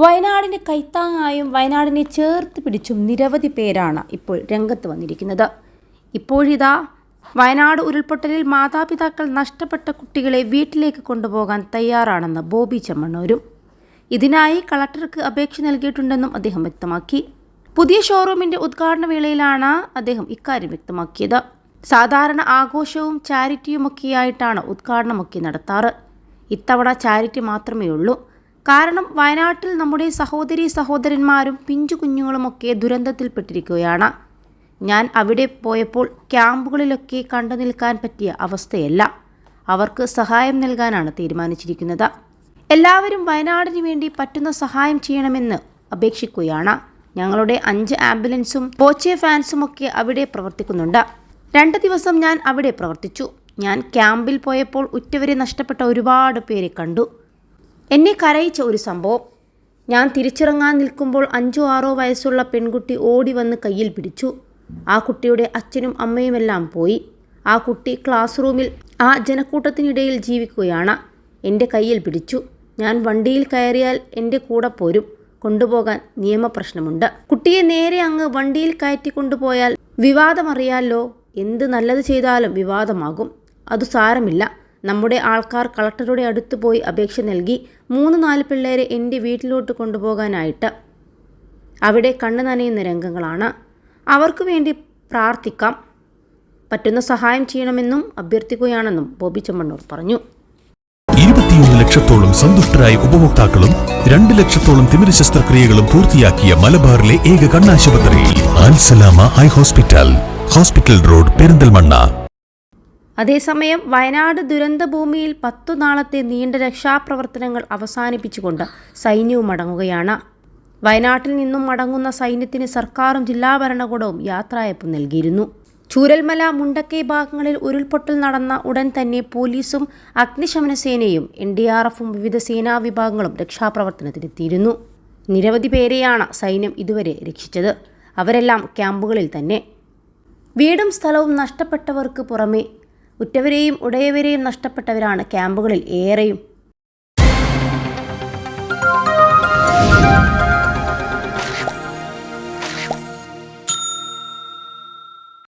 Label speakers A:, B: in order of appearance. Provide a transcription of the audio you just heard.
A: വയനാടിന് കൈത്താങ്ങായും വയനാടിനെ ചേർത്ത് പിടിച്ചും നിരവധി പേരാണ് ഇപ്പോൾ രംഗത്ത് വന്നിരിക്കുന്നത്. ഇപ്പോഴിതാ വയനാട് ഉരുൾപൊട്ടലിൽ മാതാപിതാക്കൾ നഷ്ടപ്പെട്ട കുട്ടികളെ വീട്ടിലേക്ക് കൊണ്ടുപോകാൻ തയ്യാറാണെന്ന് ബോബി ചെമ്മണ്ണൂരും. ഇതിനായി കളക്ടർക്ക് അപേക്ഷ നൽകിയിട്ടുണ്ടെന്നും അദ്ദേഹം വ്യക്തമാക്കി. പുതിയ ഷോറൂമിന്റെ ഉദ്ഘാടന വേളയിലാണ് അദ്ദേഹം ഇക്കാര്യം വ്യക്തമാക്കിയത്. സാധാരണ ആഘോഷവും ചാരിറ്റിയുമൊക്കെയായിട്ടാണ് ഉദ്ഘാടനമൊക്കെ നടത്താറ്. ഇത്തവണ ചാരിറ്റി മാത്രമേ ഉള്ളൂ കാരണം വയനാട്ടിൽ നമ്മുടെ സഹോദരി സഹോദരന്മാരും പിഞ്ചു കുഞ്ഞുങ്ങളുമൊക്കെ ദുരന്തത്തിൽപ്പെട്ടിരിക്കുകയാണ്. ഞാൻ അവിടെ പോയപ്പോൾ ക്യാമ്പുകളിലൊക്കെ കണ്ടു നിൽക്കാൻ പറ്റിയ അവസ്ഥയല്ല. അവർക്ക് സഹായം നൽകാനാണ് തീരുമാനിച്ചിരിക്കുന്നത്. എല്ലാവരും വയനാടിന് വേണ്ടി പറ്റുന്ന സഹായം ചെയ്യണമെന്ന് അപേക്ഷിക്കുകയാണ്. ഞങ്ങളുടെ അഞ്ച് ആംബുലൻസും ബോച്ചെ ഫാൻസും ഒക്കെ അവിടെ പ്രവർത്തിക്കുന്നുണ്ട്. രണ്ട് ദിവസം ഞാൻ അവിടെ പ്രവർത്തിച്ചു. ഞാൻ ക്യാമ്പിൽ പോയപ്പോൾ ഉറ്റവരെ നഷ്ടപ്പെട്ട ഒരുപാട് പേരെ കണ്ടു. എന്നെ കരയിച്ച ഒരു സംഭവം. ഞാൻ തിരിച്ചിറങ്ങാൻ നിൽക്കുമ്പോൾ അഞ്ചോ ആറോ വയസ്സുള്ള പെൺകുട്ടി ഓടി വന്ന് കയ്യിൽ പിടിച്ചു. ആ കുട്ടിയുടെ അച്ഛനും അമ്മയുമെല്ലാം പോയി. ആ കുട്ടി ക്ലാസ് റൂമിൽ ആ ജനക്കൂട്ടത്തിനിടയിൽ ജീവിക്കുകയാണ്. എന്റെ കയ്യിൽ പിടിച്ചു. ഞാൻ വണ്ടിയിൽ കയറിയാൽ എന്റെ കൂടെ പോരും. കൊണ്ടുപോകാൻ നിയമപ്രശ്നമുണ്ട്. കുട്ടിയെ നേരെ അങ്ങ് വണ്ടിയിൽ കയറ്റി കൊണ്ടുപോയാൽ വിവാദമറിയാലോ? എന്ത് നല്ലത് ചെയ്താലും വിവാദമാകും. അത് സാരമില്ല. നമ്മുടെ ആൾക്കാർ കളക്ടറുടെ അടുത്ത് പോയി അപേക്ഷ നൽകി മൂന്ന് നാല് പിള്ളേരെ എന്റെ വീട്ടിലോട്ട് കൊണ്ടുപോകാനായിട്ട്. അവിടെ കണ്ണു നനയുന്ന രംഗങ്ങളാണ്. അവർക്ക് വേണ്ടി പ്രാർത്ഥിക്കാം. പറ്റുന്ന സഹായം ചെയ്യണമെന്നും അഭ്യർത്ഥിക്കുകയാണെന്നും ബോബി ചെമ്മണ്ണൂർ പറഞ്ഞു.
B: ഇരുപത്തിയൊന്ന് ലക്ഷത്തോളം സന്തുഷ്ടരായ ഉപഭോക്താക്കളും രണ്ട് ലക്ഷത്തോളം തിമിര ശസ്ത്രക്രിയകളും പൂർത്തിയാക്കിയ മലബാറിലെ ഏക കണ്ണാശുപത്രിയിൽ Al Salama eye hospital hospital road Perinthalmanna.
A: അതേസമയം വയനാട് ദുരന്തഭൂമിയിൽ പത്തു നാളത്തെ നീണ്ട രക്ഷാപ്രവർത്തനങ്ങൾ അവസാനിപ്പിച്ചുകൊണ്ട് സൈന്യവും മടങ്ങുകയാണ്. വയനാട്ടിൽ നിന്നും മടങ്ങുന്ന സൈന്യത്തിന് സർക്കാരും ജില്ലാ ഭരണകൂടവും യാത്രയപ്പ് നൽകിയിരുന്നു. ചൂരൽമല മുണ്ടക്കൈ ഭാഗങ്ങളിൽ ഉരുൾപൊട്ടൽ നടന്ന ഉടൻ തന്നെ പോലീസും അഗ്നിശമന സേനയും എൻ ഡി ആർ എഫും വിവിധ സേനാ വിഭാഗങ്ങളും രക്ഷാപ്രവർത്തനത്തിനെത്തിയിരുന്നു. നിരവധി പേരെയാണ് സൈന്യം ഇതുവരെ രക്ഷിച്ചത്. അവരെല്ലാം ക്യാമ്പുകളിൽ തന്നെ. വീടും സ്ഥലവും നഷ്ടപ്പെട്ടവർക്ക് പുറമെ ഉറ്റവരെയും ഉടയവരെയും നഷ്ടപ്പെട്ടവരാണ് ക്യാമ്പുകളിൽ ഏറെയും.